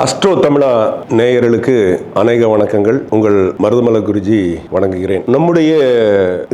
Astro தமிழா நேயர்களுக்கு அநேக வணக்கங்கள். உங்கள் மருதமல குருஜி வணங்குகிறேன். நம்முடைய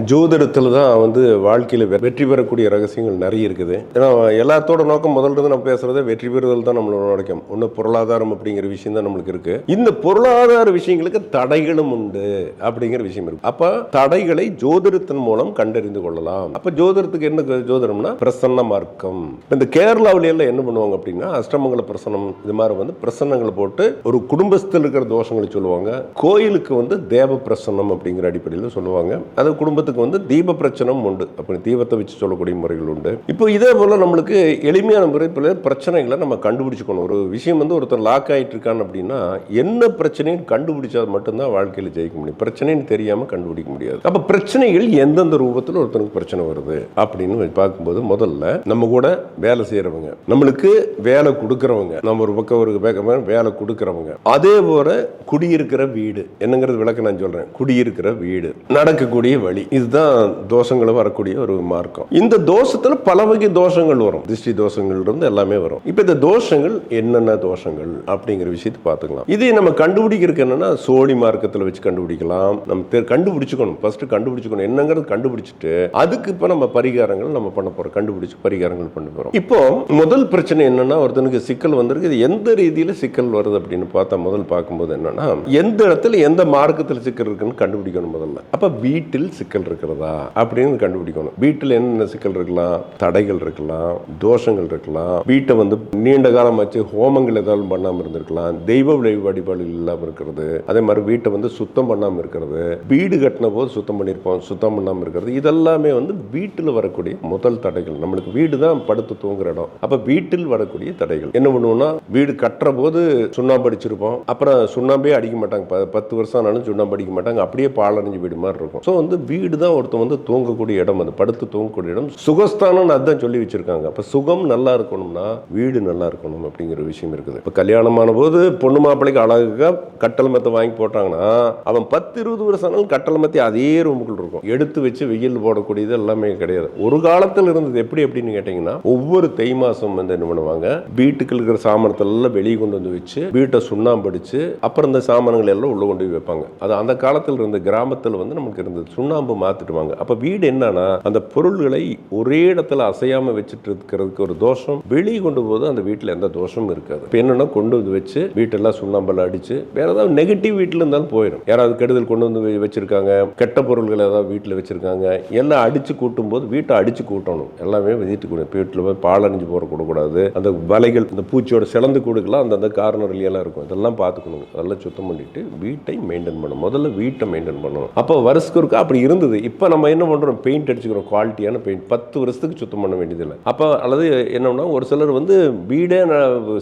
ஜோதிடத்தில் தான் வந்து வாழ்க்கையில் வெ- வெற்றி பெறக்கூடிய ரகசியங்கள் நிறைய இருக்குது. ஏன்னா எல்லாத்தோட நோக்கம் முதல்ல இருந்து நம்ம பேசுறதே வெற்றி பெறுதல் தான் நம்மளோட நோக்கம் ஒன்று பொருளாதாரம் அப்படிங்கிற விஷயம் தான் நம்மளுக்கு இருக்கு. இந்த பொருளாதார விஷயங்களுக்கு தடைகளும் உண்டு அப்படிங்கிற விஷயம் இருக்கு. அப்ப தடைகளை ஜோதிடத்தின் மூலம் கண்டறிந்து கொள்ளலாம். அப்ப ஜோதிடத்துக்கு என்ன ஜோதிடம்னா பிரசன்ன மார்க்கம். இந்த கேரளாவில எல்லாம் என்ன பண்ணுவாங்க அப்படின்னா அஷ்டமங்கல பிரசனம் இது மாதிரி வந்து பிரசன்னங்களை போட்டு ஒரு குடும்பத்தில் இருக்கிற தோஷங்களை சொல்லுவாங்க. கோயிலுக்கு வந்து தேவ பிரசன்னம் அப்படிங்கிற அடிப்படையில் சொல்லுவாங்க. அது குடும்பத்துக்கு வந்து தீப பிரச்சனம் உண்டு. அப்படி தீபத்தை வச்சு சொல்லக்கூடிய முறைகள் உண்டு. இப்போ இதே போல் நம்மளுக்கு எளிமையான முறையில் பிரச்சனைகளை நம்ம கண்டுபிடிச்சிக்கணும். ஒரு விஷயம் வந்து ஒருத்தர் லாக் ஆகிட்டு இருக்கான் அப்படின்னா என்ன பிரச்சனைன்னு கண்டுபிடிச்சா மட்டும்தான் வாழ்க்கையில் ஜெயிக்க முடியும். பிரச்சனைன்னு தெரியாமல் கண்டுபிடிக்க முடியாது. அப்போ பிரச்சனைகள் எந்தெந்த ரூபத்தில் ஒருத்தனுக்கு பிரச்சனை வருது அப்படின்னு பார்க்கும்போது முதல்ல நம்ம கூட வேலை செய்கிறவங்க நம்மளுக்கு வேலை கொடுக்குறவங்க நம்ம ஒரு பக்கம் ஒரு பக்கம் வேலை கொடுக்கறவங்க. அதே போல குடியிருக்கிற வீடு. என்னங்கிறது விளக்க நான் சொல்றேன். குடியிருக்கிற வீடு. நடக்கக்கூடிய வழி. இதுதான் தோஷங்களை வரக்கூடிய ஒரு மார்க்கம். இந்த தோஷத்துல பல வகை தோஷங்கள் வரும். திருஷ்டி தோஷங்கள் இருந்து எல்லாமே வரும். இப்போ இந்த தோஷங்கள் என்னென்ன தோஷங்கள் அப்படிங்கிற விஷயத்தை பார்த்துக்கலாம். இதை நம்ம கண்டுபிடிக்கிறதுக்கு என்னென்னா சோழி மார்க்கத்தில் வச்சு கண்டுபிடிக்கலாம். நம்ம தெ- கண்டுபிடிச்சுக்கணும். ஃபர்ஸ்ட் கண்டுபிடிச்சுக்கணும். என்னங்கிறது கண்டுபிடிச்சிட்டு அதுக்கு இப்போ நம்ம பரிகாரங்கள் நம்ம பண்ண போறோம். கண்டுபிடிச்சு பரிகாரங்கள் பண்ண போகிறோம் இப்போ முதல் பிரச்சனை என்னென்னா ஒருத்தனுக்கு சிக்கல் வந்திருக்கு. இது எந்த ரீதியில் சிக்கல் சிக்கல் வருது அப்படின்னு பார்த்தா முதல் பார்க்கும்போது என்னன்னா எந்த இடத்துல எந்த மார்க்கத்தில் சிக்கல் இருக்குன்னு கண்டுபிடிக்கணும் முதல்ல. அப்ப வீட்டில் சிக்கல் இருக்கிறதா அப்படின்னு கண்டுபிடிக்கணும். வீட்டில் என்னென்ன சிக்கல் இருக்கலாம்? தடைகள் இருக்கலாம் தோஷங்கள் இருக்கலாம். வீட்டை வந்து நீண்ட காலம் வச்சு ஹோமங்கள் ஏதாவது பண்ணாம இருந்திருக்கலாம். தெய்வ வழி- வழிபாடுகள் இல்லாம இருக்கிறது. அதே மாதிரி வீட்டை வந்து சுத்தம் பண்ணாம இருக்கிறது. வீடு கட்டின போது சுத்தம் பண்ணியிருப்போம் சுத்தம் பண்ணாம இருக்கிறது. இதெல்லாமே வந்து வீட்டில் வரக்கூடிய முதல் தடைகள். நம்மளுக்கு வீடு தான் படுத்து தூங்குற இடம். அப்ப வீட்டில் வரக்கூடிய தடைகள். என்ன பண்ணுவோம்னா வீடு கட்டுற போது சுண்ணாம்பு அடிச்சிருப்போம். அப்புறம் சுண்ணாம்பே அடிக்க மாட்டாங்க. ப- பத்து வருஷம் ஆனாலும் சுண்ணாம்பு அடிக்க மாட்டாங்க. அப்படியே பாலடைஞ்சு வீடு மாதிரி இருக்கும். ஸோ வந்து வீடு தான் ஒருத்தன் வந்து தூங்கக்கூடிய இடம் அது. படுத்து தூங்கக்கூடிய இடம். சுகஸ்தானம்னு அதான் சொல்லி வச்சிருக்காங்க. அப்போ சுகம் நல்லா இருக்கணும்னா வீடு நல்லா இருக்கணும் அப்படிங்கிற விஷயம் இருக்குது. இப்போ கல்யாணமான போது பொண்ணு மாப்பிள்ளைக்கு அழகா கட்டல் மத்தை வாங்கி போட்டாங்கன்னா அவன் பத்து இருபது வருஷம் ஆனாலும் கட்டல் மெத்தை அதே ரூமுக்குள் இருக்கும். எடுத்து வச்சு வெயில் போடக்கூடியது எல்லாமே கிடையாது. ஒரு காலத்தில் இருந்தது எப்படி எப்படின்னு கேட்டிங்கன்னா ஒவ்வொரு தை மாதம் வந்து என்ன பண்ணுவாங்க? வீட்டுக்கு இருக்கிற சாமானத்துல வெளியே கொண்டு வந்து வச்சு வீட்டை சுண்ணாம்படிச்சு அப்புறம் இந்த சாமான்கள் எல்லாம் உள்ளே கொண்டு போய் வைப்பாங்க. அது அந்த காலத்தில் இருந்த கிராமத்தில் வந்து நமக்கு இருந்தது. சுண்ணாம்பு மாத்திடுவாங்க அப்போ வீடு என்னன்னா அந்த பொருள்களை ஒரே இடத்துல அசையாமல் வச்சுட்டு இருக்கிறதுக்கு ஒரு தோஷம். வெளியே கொண்டு போது அந்த வீட்டில் எந்த தோஷமும் இருக்காது. இப்போ என்னன்னா கொண்டு வந்து வச்சு வீட்டெல்லாம் சுண்ணாம்பெல்லாம் அடிச்சு வேற ஏதாவது நெகட்டிவ் வீட்டில் இருந்தாலும் போயிடும். யாராவது கெடுதல் கொண்டு வந்து வச்சுருக்காங்க வச்சிருக்காங்க. கெட்ட பொருள்கள் ஏதாவது வீட்டில் வச்சிருக்காங்க. எல்லாம் அடிச்சு கூட்டும் போது வீட்டை அடிச்சு கூட்டணும். எல்லாமே வீட்டுக்கு வீட்டில் போய் பாலடைஞ்சு போற கூடக்கூடாது அந்த வலைகள் இந்த பூச்சியோட சிலந்து கொடுக்கலாம் அந்த கார்னர்லையெல்லாம் இருக்கும். இதெல்லாம் பார்த்துக்கணும். அதெல்லாம் சுத்தம் பண்ணிட்டு வீட்டை மெயின்டைன் பண்ணணும். முதல்ல வீட்டை மெயின்டைன் பண்ணணும். அப்போ வருஷத்துக்கு ஒருக்கா அப்படி இருந்தது. இப்போ நம்ம என்ன பண்ணுறோம் பெயிண்ட் அடிச்சுக்கிறோம். குவாலிட்டியான பெயிண்ட் பத்து வருஷத்துக்கு சுத்தம் பண்ண வேண்டியதில்லை. அப்போ அல்லது என்னன்னா ஒரு சிலர் வந்து வீடே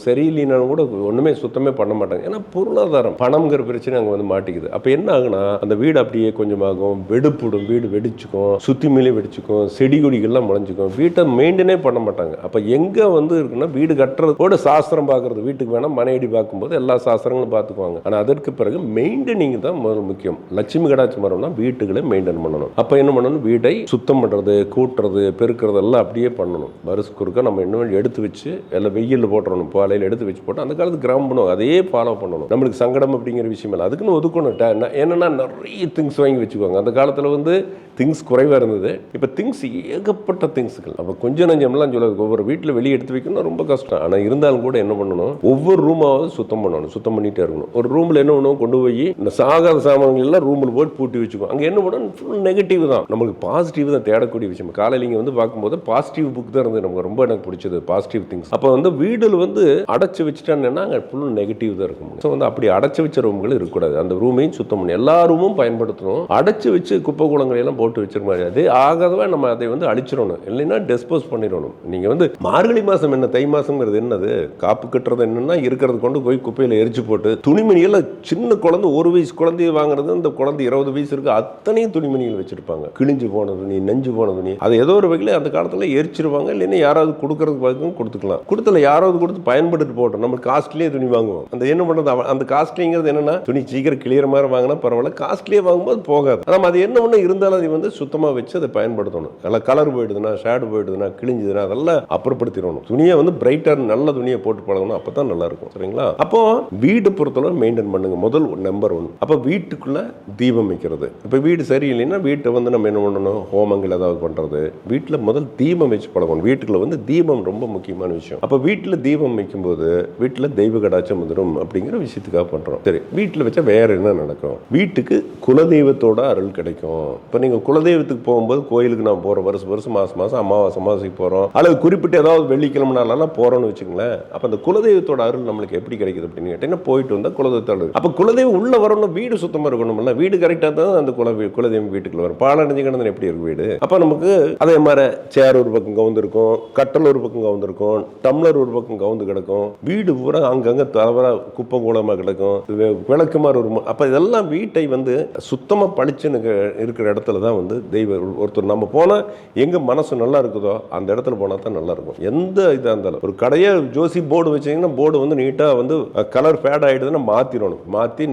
சரியில்லைனாலும் கூட ஒன்றுமே சுத்தமே பண்ண மாட்டாங்க. ஏன்னா பொருளாதாரம் பணம்ங்கிற பிரச்சனை அங்கே வந்து மாட்டிக்குது. அப்போ என்ன ஆகுனா அந்த வீடு அப்படியே கொஞ்சமாகும். வெடுப்புடும். வீடு வெடிச்சுக்கும். சுற்றி மேலே வெடிச்சுக்கும். செடி கொடிகள்லாம் முளைஞ்சுக்கும். வீட்டை மெயின்டைனே பண்ண மாட்டாங்க. அப்போ எங்கே வந்து இருக்குன்னா வீடு கட்டுறதோட சாஸ்திரம் பார்க்கறது. வீட்டுக்கு வேணால் மனையடி பார்க்கும்போது எல்லா சாஸ்திரங்களும் பார்த்துக்குவாங்க. ஆனால் அதற்கு பிறகு மெயின்டைனிங் தான் முதல் முக்கியம். லட்சுமி கடாட்சி மரம்னா வீட்டுகளை மெயின்டைன் பண்ணணும். அப்போ என்ன பண்ணணும்? வீட்டை சுத்தம் பண்ணுறது கூட்டுறது பெருக்கிறது எல்லாம் அப்படியே பண்ணணும். வருஷம் குறுக்க நம்ம இன்னும் எடுத்து வச்சு எல்லாம் வெயிலில் போட்டுறணும். பாலையில் எடுத்து வச்சு போட்டு அந்த காலத்து கிராமம் பண்ணுவோம் அதே ஃபாலோ பண்ணணும். நம்மளுக்கு சங்கடம் அப்படிங்கிற விஷயம் இல்லை. அதுக்குன்னு ஒதுக்கணும். என்னென்னா என்னன்னா நிறைய திங்ஸ் வாங்கி வச்சுக்குவாங்க. அந்த காலத்தில் வந்து திங்ஸ் குறைவாக இருந்தது. இப்போ திங்ஸ் ஏகப்பட்ட திங்ஸுகள் அப்போ கொஞ்சம் நஞ்சம்லாம் சொல்ல ஒவ்வொரு வீட்டில் வெளியே எடுத்து வைக்கணும் ரொம்ப கஷ்டம். ஆனால் இருந்தாலும் கூட என்ன பண்ணணும்? ஒவ்வொரு ரூம் ரூமாவது சுத்தம் பண்ணணும் சுத்தம் பண்ணிட்டே இருக்கணும். ஒரு ரூமில் என்ன பண்ணுவோம்? கொண்டு போய் இந்த சாகாத சாமான்கள் எல்லாம் ரூமில் போட்டு பூட்டி வச்சுக்குவோம். அங்கே என்ன பண்ணணும்? ஃபுல் நெகட்டிவ் தான். நமக்கு பாசிட்டிவ் தான் தேடக்கூடிய விஷயம். காலையில் இங்கே வந்து பார்க்கும்போது பாசிட்டிவ் புக் தான் இருந்தது. நமக்கு ரொம்ப எனக்கு பிடிச்சது பாசிட்டிவ் திங்ஸ் அப்போ வந்து வீடில் வந்து அடைச்சி வச்சுட்டாங்கன்னா அங்கே ஃபுல் நெகட்டிவ் தான் இருக்கும் ஸோ வந்து அப்படி அடைச்சு வச்ச ரூம்கள் இருக்கக்கூடாது. அந்த ரூமையும் சுத்தம் பண்ணி எல்லா ரூமும் பயன்படுத்தணும். அடைச்சி வச்சு குப்பை குளங்களை எல்லாம் போட்டு வச்சிருக்க முடியாது ஆகாதவா நம்ம அதை வந்து அழிச்சிடணும். இல்லைன்னா டிஸ்போஸ் பண்ணிடணும். நீங்கள் வந்து மார்கழி மாதம் என்ன தை மாதங்கிறது என்னது? காப்பு கட்டுறது என்னன்னா இருக்கிறது கொண்டு போய் குப்பையில் எரிச்சு போட்டு துணிமணியில் சின்ன குழந்தை ஒரு வயசு குழந்தைய வாங்குறது அந்த குழந்தை இருபது வயசு இருக்கு அத்தனையும் துணிமணிகள் வச்சிருப்பாங்க. கிழிஞ்சு போன துணி நெஞ்சு போன துணி அது ஏதோ ஒரு வகையில் அந்த காலத்தில் எரிச்சிருவாங்க இல்லைன்னா யாராவது கொடுக்கறதுக்கு பார்க்கும் கொடுத்துக்கலாம். கொடுத்துல யாராவது கொடுத்து பயன்படுத்தி போட்டோம் நம்ம காஸ்ட்லியே துணி வாங்குவோம். அந்த என்ன பண்ணுறது அந்த காஸ்ட்லிங்கிறது என்னன்னா துணி சீக்கிரம் கிளியர் மாதிரி வாங்கினா பரவாயில்ல காஸ்ட்லியே வாங்கும்போது போகாது. நம்ம அது என்ன பண்ண இருந்தாலும் அதை வந்து சுத்தமாக வச்சு அதை பயன்படுத்தணும். நல்லா கலர் போயிடுதுன்னா ஷேடு போயிடுதுன்னா கிழிஞ்சுதுன்னா அதெல்லாம் அப்புறப்படுத்திடணும். துணியை வந்து பிரைட்டாக நல்ல துணியை போட்டு பழகணும் அப்போ தான் நல்லாயிருக்கும் இருக்கும் சரிங்களா? அப்போ வீடு பொறுத்தளவு மெயின்டைன் பண்ணுங்க. முதல் நம்பர் ஒன் அப்போ வீட்டுக்குள்ள தீபம் வைக்கிறது. இப்போ வீடு சரியில்லைன்னா வீட்டை வந்து நம்ம என்ன பண்ணணும்? ஹோமங்கள் ஏதாவது பண்றது. வீட்டில் முதல் தீபம் வச்சு பழகணும். வீட்டுக்குள்ள வந்து தீபம் ரொம்ப முக்கியமான விஷயம். அப்போ வீட்டில் தீபம் வைக்கும்போது வீட்டில் தெய்வ கடாச்சம் வந்துடும் அப்படிங்கிற விஷயத்துக்காக பண்றோம். சரி வீட்டில் வச்சா வேற என்ன நடக்கும்? வீட்டுக்கு குலதெய்வத்தோட அருள் கிடைக்கும். இப்போ நீங்கள் குலதெய்வத்துக்கு போகும்போது கோயிலுக்கு நான் போகிறோம் வருஷம் வருஷம் மாதம் மாதம் அமாவாசை அமாவாசைக்கு போகிறோம் அல்லது குறிப்பிட்ட ஏதாவது வெள்ளிக்கிழமைனாலாம் போகிறோம்னு வச்சுங்களேன் அப்போ அந்த குலதெய்வத்தோட அருள் நம்ம நம்மளுக்கு எப்படி கிடைக்குது அப்படின்னு கேட்டீங்கன்னா போயிட்டு வந்தால் குலதெய்வத்தோட அப்போ குலதெய்வம் உள்ள வரணும் வீடு சுத்தமாக இருக்கணும்ல. வீடு கரெக்டாக தான் அந்த குல குலதெய்வம் வீட்டுக்குள்ள வரும். பாலடைஞ்சு கிடந்து எப்படி இருக்கும் வீடு? அப்போ நமக்கு அதே மாதிரி சேர் ஒரு பக்கம் கவுந்திருக்கும் கட்டல் ஒரு பக்கம் கவுந்திருக்கும் டம்ளர் ஒரு பக்கம் கவுந்து கிடக்கும் வீடு பூரா அங்கங்கே தவறா குப்பை கூலமாக கிடக்கும் வி- விளக்குமாறு ஒரு அப்போ இதெல்லாம் வீட்டை வந்து சுத்தமாக பளிச்சுன்னு இருக்கிற இடத்துல தான் வந்து தெய்வ ஒருத்தர் நம்ம போனால் எங்கே மனசு நல்லா இருக்குதோ அந்த இடத்துல போனால் தான் நல்லா இருக்கும். எந்த இதாக இருந்தாலும். ஒரு கடையை ஜோசி போர்டு வச்சீங்கன்னா போர்டு வந்து நீட்டாக வந்து கலர் ஃபேட் ஆகிடுதுன்னா மாற்றிடணும் மாற்றி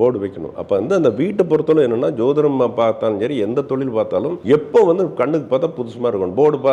போர்டு வைக்கணும். அப்போ வந்து அந்த வீட்டை பொறுத்தவரை என்னென்னா ஜோதிடம் பார்த்தாலும் சரி எந்த தொழில் பார்த்தாலும் எப்போ வந்து கண்ணுக்கு பார்த்தா புதுசுமாக இருக்கணும். போர்டு பா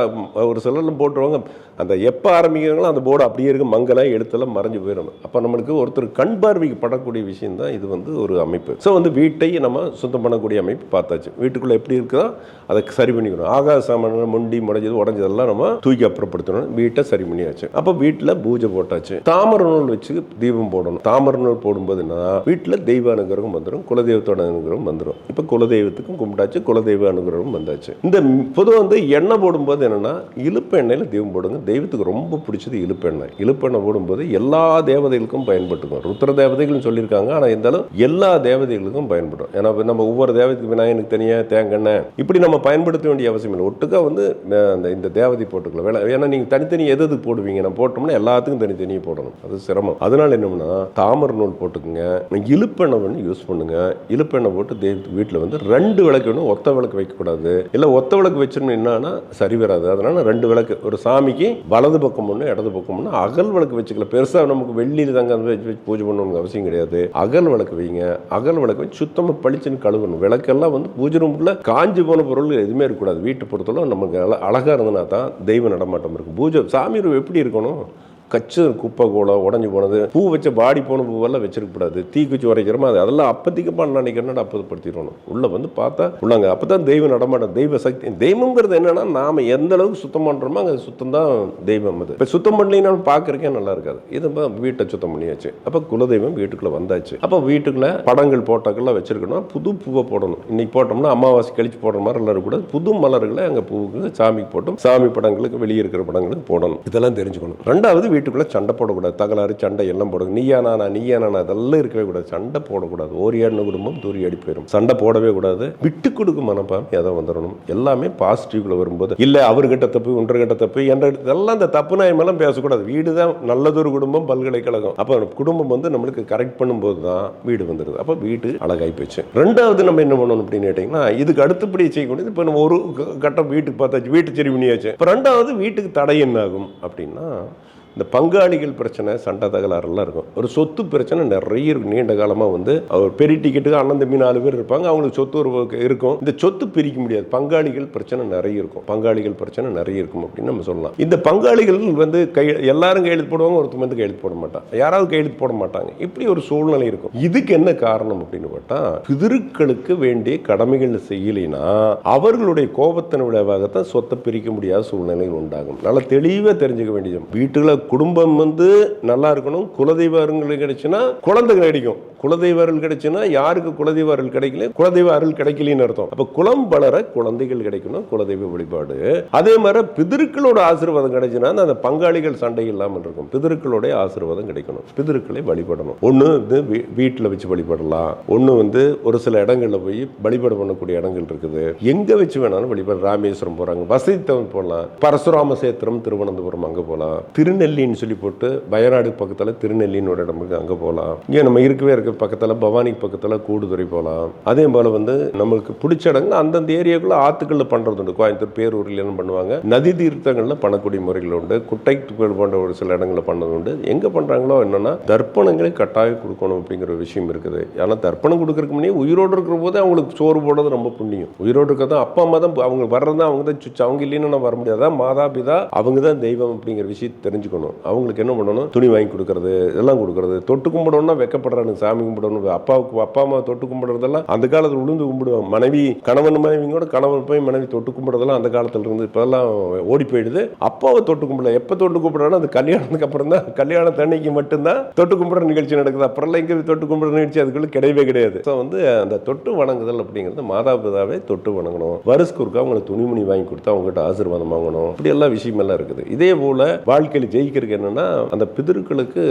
ஒரு சிலர்லாம் போட்டுருவாங்க அந்த எப்போ ஆரம்பிக்கிறாங்களோ அந்த போர்டு அப்படியே இருக்கும் மங்கலாக எழுத்தெல்லாம் மறைஞ்சு போயிடும். அப்போ நம்மளுக்கு ஒருத்தர் கண் பார்வைக்கு படக்கூடிய விஷயம் தான் இது வந்து ஒரு அமைப்பு. ஸோ வந்து வீட்டை நம்ம சுத்தம் பண்ணக்கூடிய அமைப்பு பார்த்தாச்சு. வீட்டுக்குள்ளே எப்படி இருக்குதோ அதை சரி பண்ணிக்கணும். ஆகாச சாமான முண்டி முடைஞ்சது உடஞ்சதெல்லாம் நம்ம தூக்கி அப்புறப்படுத்தணும். வீட்டை சரி பண்ணியாச்சு. அப்போ வீட்டில் பூஜை போட்டாச்சு. தாமர நூல் வச்சு தீபம் போடணும். தாமரை நூல் போடும்போது என்ன வீட்டில் தெய்வ அனுகிரகம் வந்துடும் குலதெய்வத்தோட அனுகிரகம் வந்துடும் இப்போ குலதெய்வத்துக்கும் கும்பிட்டாச்சு குலதெய்வ அனுகிரகம் வந்தாச்சு. இந்த பொதுவாக வந்து எண்ணெய் போடும்போது என்னென்னா இழுப்பு எண்ணெயில் தீபம் போடுங்க. தெய்வத்துக்கு ரொம்ப பிடிச்சது இழுப்பு எண்ணெய். இழுப்பு எண்ணெய் போடும்போது எல்லா தேவதைகளுக்கும் பயன்பட்டுக்கும். ருத்ர தேவதைகள்னு சொல்லியிருக்காங்க. ஆனால் இருந்தாலும் எல்லா தேவதைகளுக்கும் பயன்படும். ஏன்னா நம்ம ஒவ்வொரு தேவதைக்கு விநாயகனுக்கு தனியாக தேங்கெண்ணெய் இப்படி நம்ம பயன்படுத்த வேண்டிய அவசியம் இல்லை. ஒட்டுக்கா வந்து அந்த இந்த தேவதை போட்டுக்கலாம் வேலை ஏன்னா நீங்கள் தனித்தனி எது எது போடுவீங்க? நம்ம போட்டோம்னா எல்லாத்துக்கும் தனித்தனியாக போடணும். அது சிரமம் அதனால என்னம்னா தாமரை நூல் போட்டுக்குங்க. இழுப்பெண்ணை வந்து யூஸ் பண்ணுங்க. இழுப்பெண்ணை போட்டு தே வீட்டில் வந்து ரெண்டு விளக்கு வேணும். ஒத்த விளக்கு வைக்கக்கூடாது. இல்லை ஒத்த விளக்கு வச்சிருந்தோம் என்னன்னா சரி வராது. அதனால ரெண்டு விளக்கு. ஒரு சாமிக்கு வலது பக்கம் ஒன்று இடது பக்கம் ஒன்று அகல் விளக்கு வச்சுக்கல. பெருசாக நமக்கு வெள்ளியில் தாங்க வச்சு பூஜை பண்ணணுங்க அவசியம் கிடையாது. அகல் விளக்கு வைங்க. அகல் விளக்கு வச்சு சுத்தமாக பளிச்சுன்னு கழுவணும். விளக்கெல்லாம் வந்து பூஜை ரூமுக்குள்ள காஞ்சி போன பொருள் எதுவுமே இருக்கக்கூடாது. வீட்டு பொறுத்தவரை நமக்கு அழகாக இருந்ததுனா தான் தெய்வ நடமாட்டம் இருக்கும். பூஜை சாமி எப்படி இருக்கணும்? கச்சு குப்பை கூலம் உடஞ்சி போனது. பூ வச்ச பாடி போன பூவெல்லாம் வச்சிருக்கக்கூடாது. தீக்குச்சி உரைக்கிறோமோ அது அதெல்லாம் அப்போதைக்கு பண்ண நினைக்கிறேன்னு அப்போதைப்படுத்திடணும் உள்ளே வந்து பார்த்தா உள்ளாங்க அப்போ தான் தெய்வம் நடமாட்டம் தெய்வ சக்தி. தெய்வங்கிறது என்னென்னா நாம் எந்த அளவுக்கு சுத்தம் பண்ணுறோமோ அங்கே சுத்தம் தான் தெய்வம் அது. இப்போ சுத்தம் பண்ணலைன்னா பார்க்குறக்கே நல்லா இருக்காது. இது வீட்டை சுத்தம் பண்ணியாச்சு. அப்போ குலதெய்வம் வீட்டுக்குள்ளே வந்தாச்சு. அப்போ வீட்டுக்குள்ளே படங்கள் போட்டாக்கெல்லாம் வச்சிருக்கணும். புது பூவை போடணும். இன்னைக்கு போட்டோம்னா அமாவாசை கழிச்சு போடுற மாதிரி எல்லாம் இருக்கக்கூடாது. புது மலர்களை அங்கே பூவுக்கு சாமிக்கு போட்டும். சாமி படங்களுக்கு வெளியே இருக்கிற படங்களுக்கு போடணும். இதெல்லாம் தெரிஞ்சுக்கணும். ரெண்டாவது வீட்டுக்குள்ளே சண்டை போடக்கூடாது. தகராறு சண்டை எல்லாம் போடும் நீயா நானா நீயா நானா அதெல்லாம் இருக்கவே கூடாது. சண்டை போடக்கூடாது. ஓரியாடின குடும்பம் தூரி அடி போயிடும் சண்டை போடவே கூடாது. விட்டு கொடுக்கும் மனப்பான்மை அதை வந்துடணும். எல்லாமே பாசிட்டிவ்ல வரும்போது. இல்லை அவர்கிட்ட தப்பு ஒன்றகிட்ட தப்பு என்ற இதெல்லாம் இந்த தப்பு நாயமெல்லாம் பேசக்கூடாது. வீடு தான் நல்லதொரு குடும்பம் பல்கலைக்கழகம். அப்போ குடும்பம் வந்து நம்மளுக்கு கரெக்ட் பண்ணும்போது தான் வீடு வந்துடுது அப்போ வீடு அழகாய் போச்சு. ரெண்டாவது நம்ம என்ன பண்ணணும் அப்படின்னு கேட்டிங்கன்னா இதுக்கு அடுத்தபடி செய்யக்கூடியது இப்போ நம்ம ஒரு க- கட்டம் வீட்டுக்கு பார்த்தாச்சு வீட்டு சரி பண்ணியாச்சு இப்போ ரெண்டாவது வீட்டுக்கு தடை என்ன ஆகும் அப்படின்னா இந்த பங்காளிகள் பிரச்சனை சண்டை தகராறுலாம் இருக்கும். ஒரு சொத்து பிரச்சனை நிறைய இருக்கும். நீண்ட காலமாக வந்து அவர் பெரிய டிக்கெட்டுக்கு அண்ணன் தம்பி நாலு பேர் இருப்பாங்க. அவங்களுக்கு சொத்து ஒரு இருக்கும். இந்த சொத்து பிரிக்க முடியாது. பங்காளிகள் பிரச்சனை நிறைய இருக்கும். பங்காளிகள் பிரச்சனை நிறைய இருக்கும் அப்படின்னு நம்ம சொல்லலாம். இந்த பங்காளிகள் வந்து கை எல்லாரும் கையெழுத்து போடுவாங்க ஒருத்தர் வந்து கையெழுத்து போட மாட்டான். யாராவது கையெழுத்து போட மாட்டாங்க. இப்படி ஒரு சூழ்நிலை இருக்கும். இதுக்கு என்ன காரணம் அப்படின்னு பார்த்தா பிதிருக்களுக்கு வேண்டிய கடமைகள் செய்யலைன்னா அவர்களுடைய கோபத்தின் விளைவாகத்தான் சொத்தை பிரிக்க முடியாத சூழ்நிலைகள் உண்டாகும். நல்லா தெளிவாக தெரிஞ்சுக்க வேண்டியது. வீட்டுல குடும்பம் வந்து நல்லா இருக்கணும் குலதெய்வ அருள் கிடைச்சுன்னா குழந்தை கிடைக்கும். குலதெய்வ அருள் கிடைச்சுன்னா யாருக்கு குலதெய்வ அருள் கிடைக்கல குலதெய்வ அருள் கிடைக்கலன்னு அர்த்தம். அப்ப குலம் வளர குழந்தைகள் கிடைக்கணும் குலதெய்வ வழிபாடு. அதே மாதிரி பிதிருக்களோட ஆசீர்வாதம் கிடைச்சுன்னா அந்த பங்காளிகள் சண்டை இல்லாமல் இருக்கும். பிதிருக்களுடைய ஆசீர்வாதம் கிடைக்கணும். பிதிருக்களை வழிபடணும். ஒன்று வந்து வீ- வீட்டில் வச்சு வழிபடலாம். ஒன்று வந்து ஒரு சில இடங்களில் போய் வழிபாடு பண்ணக்கூடிய இடங்கள் இருக்குது. எங்கே வச்சு வேணாலும் வழிபாடு ராமேஸ்வரம் போகிறாங்க வசதி போகலாம் பரசுராம சேத்திரம் திருவனந்தபுரம் அங்கே போகலாம் திருநெல்லின்னு சொல்லி போட்டு வயநாடு பக்கத்தில் திருநெல்லின்னு ஒரு இடம் அங்கே போகலாம் இங்கே நம்ம இருக்கவே இருக்க பக்கத்தில் பவானிக்கு பக்கத்தில் கூடுதுறை போகலாம் அதே போல் வந்து நம்மளுக்கு பிடிச்ச இடங்கள் அந்தந்த ஏரியாக்குள்ளே ஆற்றுக்களில் பண்ணுறது உண்டு. கோயம்புத்தூர் பேரூரில் என்ன பண்ணுவாங்க? நதி தீர்த்தங்களில் பண்ணக்கூடிய முறைகள் உண்டு. குட்டை போன்ற ஒரு சில இடங்களில் பண்ணது உண்டு. எங்கே பண்ணுறாங்களோ என்னென்னா தர்ப்பணங்களை கட்டாயம் கொடுக்கணும் அப்படிங்கிற ஒரு விஷயம் இருக்குது. ஏன்னா தர்ப்பணம் கொடுக்குறக்கு முன்னே உயிரோடு இருக்கிற போது அவங்களுக்கு சோறு போடுறது ரொம்ப புண்ணியம். உயிரோடு இருக்கிறது அப்பா அம்மா தான் அவங்க வர்றது அவங்க தான் சுச்சு அவங்க இல்லைன்னு நான் வர முடியாது. மாதா பிதா அவங்க தான் தெய்வம் அப்படிங்கிற விஷயத்தை தெரிஞ்சுக்கணும். கொடுக்கணும். அவங்களுக்கு என்ன பண்ணணும்? துணி வாங்கி கொடுக்கறது இதெல்லாம் கொடுக்கறது. தொட்டு கும்பிடணும்னா வெக்கப்படுறானுங்க. சாமி கும்பிடணும். அப்பாவுக்கு அப்பா அம்மா தொட்டு கும்பிடுறதெல்லாம் அந்த காலத்தில் உளுந்து கும்பிடுவாங்க. மனைவி கணவன் மனைவி கணவன் போய் மனைவி தொட்டு கும்பிடுறதெல்லாம் அந்த காலத்தில் இருந்து இப்போல்லாம் ஓடி போயிடுது. அப்பாவை தொட்டு கும்பிடல. எப்போ தொட்டு கும்பிடுறானோ அது கல்யாணத்துக்கு அப்புறம் தான். கல்யாண தண்ணிக்கு மட்டும்தான் தொட்டு கும்பிடுற நிகழ்ச்சி நடக்குது. அப்புறம்லாம் இங்கே தொட்டு கும்பிடுற நிகழ்ச்சி? அதுக்குள்ளே கிடையவே கிடையாது. ஸோ வந்து அந்த தொட்டு வணங்குதல் அப்படிங்கிறது மாதா பிதாவே தொட்டு வணங்கணும். வருஷத்துக்கு ஒருக்கா அவங்களுக்கு துணிமணி வாங்கி கொடுத்து அவங்ககிட்ட ஆசீர்வாதம் வாங்கணும். இப்படி எல்லாம் விஷயமெல்லாம் இருக்குது. இதே போல் வாழ்க்கையில் ஜெயிக்கிறதுக்கு என்னன்னா அந்த பிதர்களுக்கு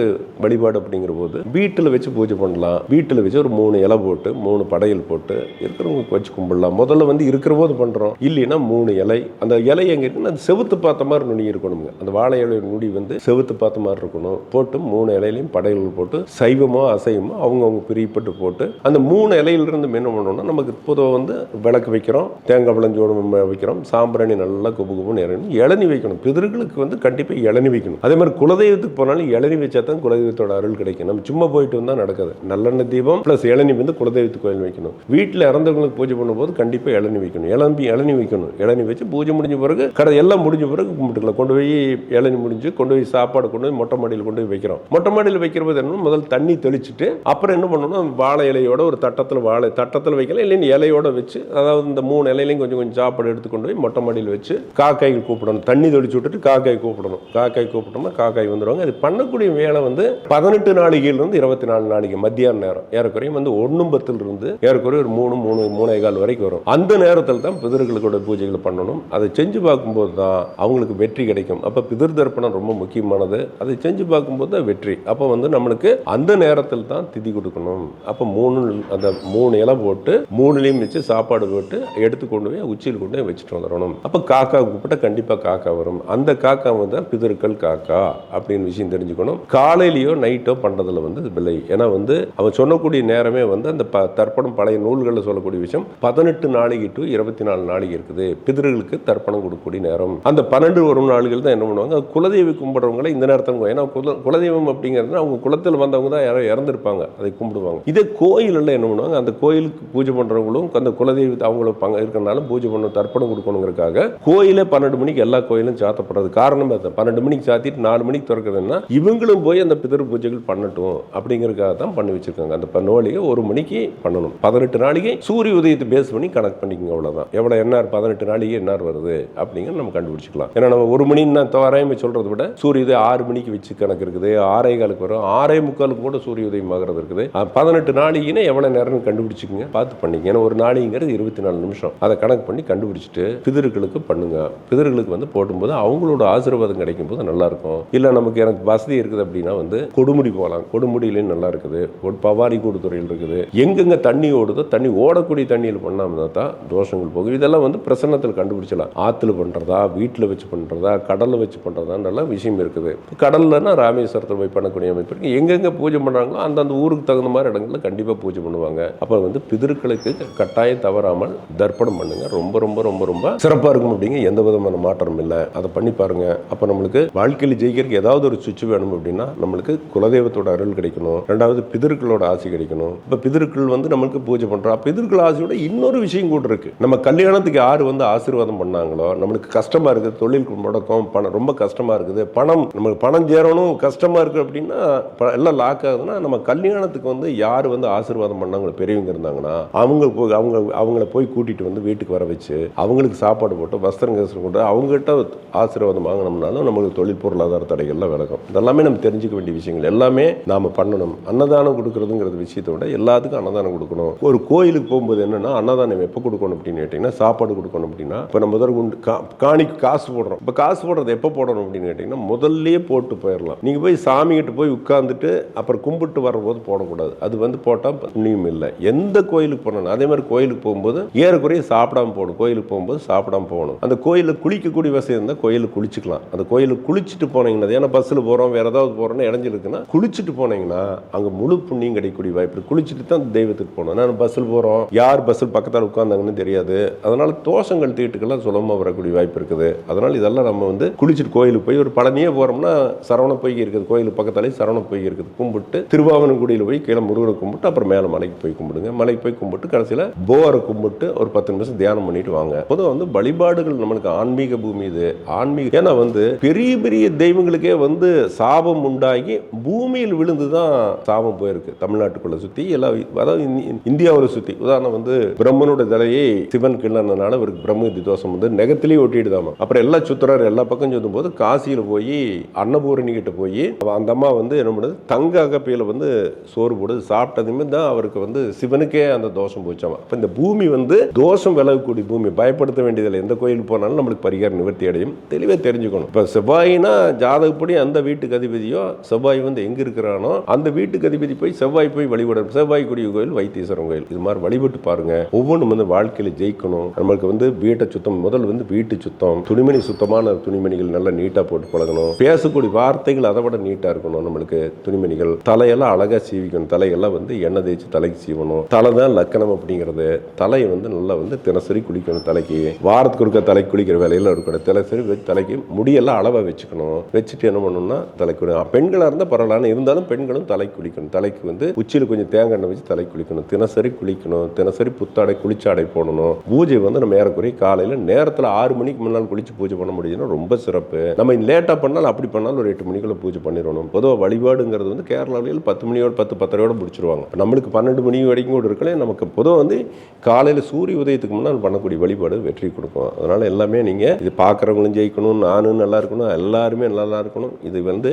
வழிபாடு அப்படிங்கிற போது வீட்டில் வச்சு பூஜை பண்ணலாம். வீட்டில் வச்சு ஒரு மூணு இலை போட்டு மூணு படையல் போட்டு இருக்கிறவங்களுக்கு வச்சு கும்பிடலாம். முதல்ல வந்து இருக்கிற போது பண்ணுறோம் இல்லைன்னா மூணு இலை. அந்த இலை எங்கே இருக்குன்னா அது செவுத்து பார்த்த மாதிரி நுனி இருக்கணுங்க. அந்த வாழை இலை நுடி வந்து செவுத்து பார்த்த மாதிரி இருக்கணும். போட்டு மூணு இலையிலையும் படையல் போட்டு சைவமோ அசைவமோ அவங்கவுங்க பிரியப்பட்டு போட்டு அந்த மூணு இலையிலிருந்து என்ன பண்ணணும்னா நமக்கு பொதுவாக வந்து விளக்கு வைக்கிறோம். தேங்காய் பழஞ்சோடு வைக்கிறோம். சாம்பிராணி நல்லா குபு குபுன்னு இறங்கி இளநி வைக்கணும். பிதர்களுக்கு வந்து கண்டிப்பாக இளநி வைக்கணும். அதே மாதிரி குலதெய்வத்துக்கு போனாலும் இளநி வச்சா தான் குலதெய்வத்தோட அருள் கிடைக்கும் நம்ம சும்மா போயிட்டு வந்தால் நடக்காது. நல்லெண்ணெய் தீபம் ப்ளஸ் இளநி வந்து குலதெய்வத்துக்கு கோயில் வைக்கணும். வீட்டில் இறந்தவங்களுக்கு பூஜை பண்ணும்போது கண்டிப்பாக இளநி வைக்கணும். இளம்பி இளநி வைக்கணும். இளநி வச்சு பூஜை முடிஞ்ச பிறகு கடை எல்லாம் முடிஞ்ச பிறகு கும்பிட்டுக்கலாம். கொண்டு போய் இளநி முடிஞ்சு கொண்டு போய் சாப்பாடு கொண்டு போய் மொட்டை மாடியில் கொண்டு போய் வைக்கிறோம். மொட்டை மாடியில் வைக்கிற போது என்ன முதல் தண்ணி தெளிச்சுட்டு அப்புறம் என்ன பண்ணணும்? வாழை இலையோட ஒரு தட்டத்தில் வாழை தட்டத்தில் வைக்கலாம். இல்லைன்னு இலையோட வச்சு அதாவது இந்த மூணு இலையிலையும் கொஞ்சம் கொஞ்சம் சாப்பாடு எடுத்து கொண்டு போய் மொட்டை மாடியில் வச்சு காக்காய்க்கு கூப்பிடணும். தண்ணி தெளிச்சு விட்டுட்டு காக்காய் கூப்பிடணும். காக்காய் கூப்பிடணும் கூப்பிட்டோம்னா காக்காய் வந்துடுவாங்க அது பண்ணக்கூடிய வேலை வந்து பதினெட்டு நாளிகையிலிருந்து இருபத்தி நாலு நாளைக்கு மத்தியான நேரம். ஏறக்குறையும் வந்து ஒன்றும் பத்தில் இருந்து ஏறக்குறைய ஒரு மூணு மூணு மூணே கால் வரைக்கும் வரும். அந்த நேரத்தில் தான் பிதர்களுக்கோட பூஜைகளை பண்ணணும். அதை செஞ்சு பார்க்கும்போது தான் அவங்களுக்கு வெற்றி கிடைக்கும். அப்போ பிதிர் தர்ப்பணம் ரொம்ப முக்கியமானது. அதை செஞ்சு பார்க்கும்போது தான் வெற்றி. அப்போ வந்து நம்மளுக்கு அந்த நேரத்தில் தான் திதி கொடுக்கணும். அப்போ மூணு அந்த மூணு இலை போட்டு மூணுலேயும் வச்சு சாப்பாடு போட்டு எடுத்து கொண்டு போய் உச்சியில் கொண்டு போய் வச்சுட்டு வந்துடணும். அப்போ காக்கா கூப்பிட்டா கண்டிப்பாக காக்கா வரும். அந்த காக்கா வந்து தான் பிதர்கள் காக்கா. அப்படின்னு விஷயம் தெரிஞ்சுக்கணும். காலையிலையோ நைட்டோ பண்ணுறதுல வந்து விலை. ஏன்னா வந்து அவன் சொல்லக்கூடிய நேரமே வந்து அந்த ப தர்ப்பணம் பழைய நூல்களில் சொல்லக்கூடிய விஷயம் பதினெட்டு நாளைக்கு டு இருபத்தி நாலு நாளைக்கு இருக்குது. பிதர்களுக்கு தர்ப்பணம் கொடுக்கக்கூடிய நேரம். அந்த பன்னெண்டு வரும் நாள்கள் தான் என்ன பண்ணுவாங்க? குலதெய்வ கும்பிடுறவங்களை இந்த நேரத்தில் ஏன்னா குல குலதெய்வம் அப்படிங்கிறது அவங்க குலத்தில் வந்தவங்க தான் யாரோ இறந்துருப்பாங்க. அதை கும்பிடுவாங்க. இதே கோயிலில் என்ன பண்ணுவாங்க? அந்த கோயிலுக்கு பூஜை பண்ணுறவங்களும் அந்த குலதெய்வத்தை அவங்கள பங்க இருக்கிறனால பூஜை பண்ண தர்ப்பணம் கொடுக்கணுங்கிறக்காக கோயிலே பன்னெண்டு மணிக்கு எல்லா கோயிலும் சாத்தப்படுறது. காரணம் பன்னெண்டு மணிக்கு சாத்திட்டு நாலு மணிக்கு திறக்குதுன்னா இவங்களும் போய் அந்த பிதர் பூஜைகள் பண்ணட்டும் அப்படிங்கிறதுக்காக தான் பண்ணி வச்சிருக்காங்க. அந்த பன்னோலிகை ஒரு மணிக்கு பண்ணணும். பதினெட்டு நாளைக்கு சூரிய உதயத்தை பேஸ் பண்ணி கணக்கு பண்ணிக்கோங்க அவ்வளோதான் எவ்வளோ என்ன பதினெட்டு நாளைக்கு என்னார் வருது அப்படிங்கிற நம்ம கண்டுபிடிச்சிக்கலாம். ஏன்னா நம்ம ஒரு மணின்னு நான் தோராயமே சொல்றதை விட சூரிய உதயம் ஆறு மணிக்கு வச்சு கணக்கு இருக்குது. ஆறே காலுக்கு வரும். ஆறே முக்காலுக்கு கூட சூரிய உதயம் ஆகிறது இருக்குது. பதினெட்டு நாளைக்குன்னா எவ்வளோ நேரம்னு கண்டுபிடிச்சிக்கங்க. பார்த்து பண்ணிங்க ஏன்னா ஒரு நாளைங்கிறது இருபத்தி நாலு நிமிஷம். அதை கணக்கு பண்ணி கண்டுபிடிச்சிட்டு பிதர்களுக்கு பண்ணுங்க. பிதர்களுக்கு வந்து போடும்போது அவங்களோட ஆசீர்வாதம் கிடைக்கும் போது நல்லா இருக்கும். இல்லை நமக்கு எனக்கு வசதி இருக்குது அப்படின்னா வந்து கொடுமுடி போகலாம் கொடுமுடியிலையும் நல்லா இருக்குது. ஒரு பவாரி கூடுதுறையில் இருக்குது. எங்கெங்க தண்ணி ஓடுதோ தண்ணி ஓடக்கூடிய தண்ணியில் பண்ணாமல் தான் தோஷங்கள் போகும். இதெல்லாம் வந்து பிரசன்னத்தில் கண்டுபிடிச்சலாம் ஆற்றுல பண்ணுறதா வீட்டில் வச்சு பண்ணுறதா கடலில் வச்சு பண்ணுறதான்றலாம் விஷயம் இருக்குது. கடல்லனா ராமேஸ்வரத்தில் போய் பண்ணக்கூடிய அமைப்பு இருக்குது எங்கெங்கே பூஜை பண்ணுறாங்களோ அந்தந்த ஊருக்கு தகுந்த மாதிரி இடங்களில் கண்டிப்பாக பூஜை பண்ணுவாங்க. அப்போ வந்து பிதர்களுக்கு கட்டாயம் தவறாமல் தர்ப்பணம் பண்ணுங்க. ரொம்ப ரொம்ப ரொம்ப ரொம்ப சிறப்பாக இருக்கும் அப்படிங்க எந்த விதமான மாற்றம் இல்லை. அதை பண்ணி பாருங்க. அப்போ நம்மளுக்கு வாழ்க்கையில் ஜெயிக்கிறதுக்கு ஏதாவது ஒரு சுவிட்ச் வேணும் அப்படின்னா நம்மளுக்கு குலதெய்வத்தோட அருள் கிடைக்கணும். ரெண்டாவது பிதர்களோட ஆசை கிடைக்கணும். இப்போ பிதர்கள் வந்து நம்மளுக்கு பூஜை பண்ணுறோம் பிதர்கள் ஆசையோட இன்னொரு விஷயம் கூட இருக்கு. நம்ம கல்யாணத்துக்கு யார் வந்து ஆசீர்வாதம் பண்ணாங்களோ நம்மளுக்கு கஷ்டமா இருக்குது. தொழில் முடக்கம் பணம் ரொம்ப கஷ்டமா இருக்குது. பணம் நமக்கு பணம் சேரணும் கஷ்டமா இருக்கு அப்படின்னா ப- எல்லாம் லாக் ஆகுதுன்னா நம்ம கல்யாணத்துக்கு வந்து யார் வந்து ஆசீர்வாதம் பண்ணாங்க பெரியவங்க இருந்தாங்கன்னா அவங்க போய் அவங்க அவங்கள போய் கூட்டிட்டு வந்து வீட்டுக்கு வர வச்சு அவங்களுக்கு சாப்பாடு போட்டு வஸ்திரம் கஸ்திரம் கொண்டு அவங்ககிட்ட ஆசீர்வாதம் வாங்கினோம்னாலும் நம்மளுக்கு தொழில் பொருள் பொருளாதார தடைகள்லாம் விலகும். இதெல்லாமே நம்ம தெரிஞ்சுக்க வேண்டிய விஷயங்கள். எல்லாமே நாம் பண்ணணும். அன்னதானம் கொடுக்கறதுங்கிற விஷயத்தை விட எல்லாத்துக்கும் அன்னதானம் கொடுக்கணும். ஒரு கோயிலுக்கு போகும்போது என்னன்னா அன்னதானம் எப்போ கொடுக்கணும் அப்படின்னு கேட்டிங்கன்னா சாப்பாடு கொடுக்கணும் அப்படின்னா இப்போ நம்ம முதல் கொண்டு கா காணிக்கு காசு போடுறோம். இப்போ காசு போடுறது எப்போ போடணும் அப்படின்னு கேட்டிங்கன்னா முதல்லயே போட்டு போயிடலாம் நீங்கள் போய் சாமிகிட்ட போய் உட்காந்துட்டு அப்புறம் கும்பிட்டு வரும்போது போடக்கூடாது. அது வந்து போட்டால் புண்ணியம் இல்லை. எந்த கோயிலுக்கு போனோம் அதே மாதிரி கோயிலுக்கு போகும்போது ஏறக்குறைய சாப்பிடாம போகணும். கோயிலுக்கு போகும்போது சாப்பிடாம போகணும். அந்த கோயிலில் குளிக்கக்கூடிய வசதி இருந்தால் கோயிலுக்கு குளிச்சுக்கலாம். அந்த கோயிலுக்கு குளிச்சுட்டு போனீங்கன்னா ஏன்னா பஸ்ஸில் போகிறோம் வேற ஏதாவது போகிறோம்னு இடைஞ்சிருக்குன்னா குளிச்சுட்டு போனீங்கன்னா அங்கே முழு புண்ணியம் கிடைக்கக்கூடிய வாய்ப்பு இருக்கு. குளிச்சுட்டு தான் தெய்வத்துக்கு போகணும். நான் பஸ்ஸில் போகிறோம் யார் பஸ்ஸில் பக்கத்தில் உட்காந்தாங்கன்னு தெரியாது. அதனால தோஷங்கள் தீட்டுக்கெல்லாம் சுலபமாக வரக்கூடிய வாய்ப்பு இருக்குது. அதனால இதெல்லாம் நம்ம வந்து குளிச்சுட்டு கோயிலுக்கு போய் ஒரு பழனியே போகிறோம்னா சரவண பொய்கை இருக்குது. கோயிலுக்கு பக்கத்தாலே சரவண பொய்கை இருக்குது. கும்பிட்டு திருவாவனங்குடியில் போய் கீழே முருகனை கும்பிட்டு அப்புறம் மேலே மலைக்கு போய் கும்பிடுங்க. மலைக்கு போய் கும்பிட்டு கடைசியில் போரை கும்பிட்டு ஒரு பத்து நிமிஷம் தியானம் பண்ணிட்டு வாங்க. பொதுவாக வந்து வழிபாடுகள் நம்மளுக்கு ஆன்மீக பூமி இது. ஆன்மீக ஏன்னா வந்து பெரிய பெரிய தெய்வங்களுக்கே வந்து சாபம் உண்டாகி பூமியில் விழுந்து தான் சாபம் போயிருக்கு. தமிழ்நாட்டுக்குள்ள சுற்றி எல்லா அதாவது இந்தியாவில் சுற்றி உதாரணம் வந்து பிரம்மனோட தலையை சிவன் கிள்ளனனால இவருக்கு பிரம்மதி தோஷம் வந்து நெகத்திலேயே ஒட்டிடுதாமா. அப்புறம் எல்லா சுத்துறாரு எல்லா பக்கம் சொல்லும் போது காசியில் போய் அன்னபூரணி கிட்ட போய் அந்த அம்மா வந்து என்ன பண்ணுது? தங்க அகப்பையில் வந்து சோறு போடுது. சாப்பிட்டதுமே தான் அவருக்கு வந்து சிவனுக்கே அந்த தோஷம் போச்சாமா. அப்போ இந்த பூமி வந்து தோஷம் விலகக்கூடிய பூமி. பயப்படுத்த வேண்டியதில்லை. எந்த கோயிலுக்கு போனாலும் நம்மளுக்கு பரிகார நிவர்த்தி அடையும். தெளிவாக தெரிஞ்சுக்கணும். இப்போ செவ்வாயினா ஜாதகப்படி அந்த வீட்டுக்கு அதிபதியோ செவ்வாய் வந்து எங்கே இருக்கிறானோ அந்த வீட்டுக்கு அதிபதி போய் செவ்வாய் போய் வழிபடணும். செவ்வாய் குடி கோயில் வைத்தீஸ்வரன் கோயில். இது மாதிரி வழிபட்டு பாருங்க. ஒவ்வொன்றும் வந்து வாழ்க்கையில் ஜெயிக்கணும். நம்மளுக்கு வந்து வீட்டை சுத்தம் முதல் வந்து வீட்டு சுத்தம். துணிமணி சுத்தமான துணிமணிகள் நல்லா நீட்டாக போட்டு பழகணும். பேசக்கூடிய வார்த்தைகள் அதை விட நீட்டாக இருக்கணும் நம்மளுக்கு துணிமணிகள். தலையெல்லாம் அழகாக சீவிக்கணும். தலையெல்லாம் வந்து எண்ணெய் தேய்ச்சி தலைக்கு சீவணும். தலை தான் லக்கணம் அப்படிங்கிறது. தலையை வந்து நல்லா வந்து தினசரி குளிக்கணும் தலைக்கு. வாரத்துக்கு ஒருக்க தலைக்கு குளிக்கிற வேலையெல்லாம் இருக்கணும். தினசரி வச்சு தலைக்கு முடியெல்லாம் அளவாக வச்சுக்கணும். வச்சுட்டு என்ன பண்ணணும்னா தலை குளி- பெண்களாக இருந்தால் பரவாயில்ல. இருந்தாலும் பெண்களும் தலை குளிக்கணும். தலைக்கு வந்து உச்சியில் கொஞ்சம் தேங்காய் எண்ணெய் வச்சு தலை குளிக்கணும். தினசரி குளிக்கணும். தினசரி புத்தாடை குளிச்சாடை போடணும். பூஜை வந்து நம்ம ஏறக்குறைய காலையில் நேரத்தில் ஆறு மணிக்கு முன்னால் குளிச்சு பூஜை பண்ண முடியுதுன்னா ரொம்ப சிறப்பு. நம்ம லேட்டாக பண்ணாலும் அப்படி பண்ணாலும் ஒரு எட்டு மணிக்குள்ள பூஜை பண்ணிடணும். பொதுவாக வழிபாடுங்கிறது வந்து கேரளாவில் பத்து மணியோட பத்து பத்தரையோட முடிச்சிருவாங்க. நம்மளுக்கு பன்னெண்டு மணி வரைக்கும் கூட இருக்கல நமக்கு பொதுவாக வந்து காலையில் சூரிய உதயத்துக்கு முன்னால் பண்ணக்கூடிய வழிபாடு வெற்றி கொடுக்கும். அதனால் எல்லாமே நீங்கள் இது பார்க்குறவங்களும் ஜெயிக்கணும் நானும் நல்லா இருக்கணும் எல்லாருமே நல்லா இருக்கணும் இது வந்து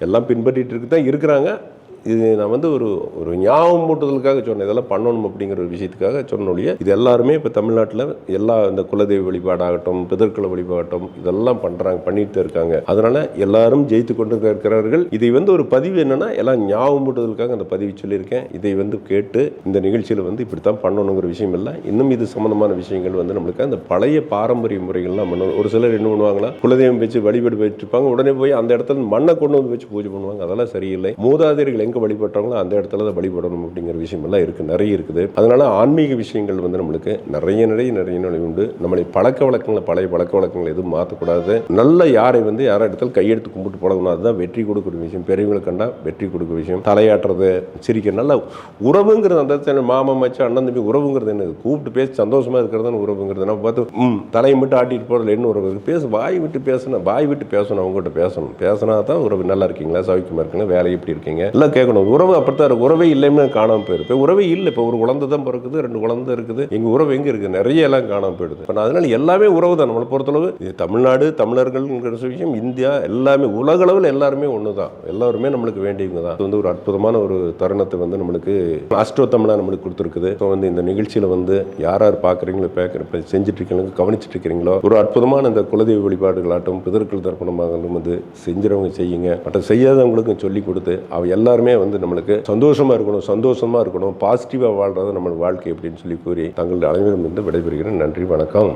எல்லாம் பின்பற்றிட்டு இருக்கு தான் இருக்கிறாங்க. இது நான் வந்து ஒரு ஒரு ஞாபகம் மூட்டுதலுக்காக சொன்னேன். இதெல்லாம் பண்ணணும் அப்படிங்கிற ஒரு விஷயத்துக்காக சொன்னொழிய இது எல்லாருமே இப்போ தமிழ்நாட்டில் எல்லா இந்த குலதெய்வ வழிபாடாகட்டும் பிதற்குல வழிபாகட்டும் இதெல்லாம் பண்ணுறாங்க பண்ணிட்டு தான் இருக்காங்க. அதனால் எல்லாரும் ஜெயித்து கொண்டு இருக்கிறார்கள். இதை வந்து ஒரு பதிவு என்னென்னா எல்லாம் ஞாபகம் மூட்டுதலுக்காக அந்த பதிவு சொல்லியிருக்கேன். இதை வந்து கேட்டு இந்த நிகழ்ச்சியில் வந்து இப்படி தான் பண்ணணுங்கிற விஷயம் இல்லை. இன்னும் இது சம்மந்தமான விஷயங்கள் வந்து நம்மளுக்கு அந்த பழைய பாரம்பரிய முறைகள்லாம் பண்ணணும் ஒரு சிலர் என்ன பண்ணுவாங்களா குலதெய்வம் வச்சு வழிபாடு வச்சுருப்பாங்க. உடனே போய் அந்த இடத்துல மண்ணை கொண்டு வந்து வச்சு பூஜை பண்ணுவாங்க. அதெல்லாம் சரியில்லை. மூதாதையர்கள் எங்கே வழிபட்டாங்களோ அந்த இடத்துல தான் வழிபடணும் அப்படிங்கிற விஷயம் எல்லாம் இருக்குது நிறைய இருக்குது. அதனால ஆன்மீக விஷயங்கள் வந்து நம்மளுக்கு நிறைய நிறைய நிறைய நிறைய உண்டு. நம்மளை பழக்க வழக்கங்களை பழைய பழக்க வழக்கங்களை எதுவும் மாற்றக்கூடாது. நல்ல யாரை வந்து யார இடத்துல கையெடுத்து கும்பிட்டு பழகணும் அதுதான் வெற்றி கொடுக்குற விஷயம். பெரியவங்களை கண்டா வெற்றி கொடுக்குற விஷயம். தலையாட்டுறது சிரிக்க நல்ல உறவுங்கிறது அந்த மாமா மாமன் மச்சான் அண்ணன் தம்பி உறவுங்கிறது என்ன கூப்பிட்டு பேசி சந்தோஷமா இருக்கிறது உறவுங்கிறது? நம்ம பார்த்து ம் தலையை மட்டும் ஆட்டிட்டு போறதுல என்ன உறவு? பேச பேசு வாய் விட்டு பேசணும் வாய் விட்டு பேசணும் அவங்ககிட்ட பேசணும். பேசினா தான் உறவு. நல்லா இருக்கீங்களா? சௌக்கியமாக இருக்கீங்களா? வேலை எப்படி இருக்கீங்க? இல்லை கேட்கணும். உறவு அப்படித்தான் இருக்கு உறவே இல்லைன்னு காணாமல் போயிரு இப்போ உறவே இல்லை. இப்போ ஒரு குழந்தை தான் பிறக்குது ரெண்டு குழந்தை இருக்குது. எங்க உறவு எங்கே இருக்குது? நிறைய எல்லாம் காணாம போயிடுது. இப்போ அதனால எல்லாமே உறவு தான். நம்மளை பொறுத்தளவு இது தமிழ்நாடு தமிழர்கள்ங்கிற விஷயம் இந்தியா எல்லாமே உலகளவில் எல்லாருமே ஒன்று தான் எல்லாருமே நம்மளுக்கு வேண்டியவங்க தான். இது வந்து ஒரு அற்புதமான ஒரு தருணத்தை வந்து நம்மளுக்கு அஷ்டோ தமிழாக நம்மளுக்கு கொடுத்துருக்குது. ஸோ வந்து இந்த நிகழ்ச்சியில் வந்து யார் யார் பார்க்குறீங்களோ பேக்கிற இப்போ செஞ்சுட்டு இருக்கீங்களோ கவனிச்சுட்டு இருக்கிறீங்களோ ஒரு அற்புதமான இந்த குலதெய்வ வழிபாடுகளாட்டும் பிதற்கள் தர்ப்பணமாகட்டும் வந்து செஞ்சுறவங்க செய்யுங்க. மற்ற செய்யாதவங்களுக்கும் சொல்லி கொடுத்து அவ எல்லாருமே வந்து நம்மளுக்கு சந்தோஷமா இருக்கணும் சந்தோஷமா இருக்கணும் பாசிட்டிவாக வாழ்றது நம்ம வாழ்க்கை அப்படின்னு சொல்லி கூறி தங்கள் அனைவரும் வந்து விடைபெறுகிறேன். நன்றி வணக்கம்.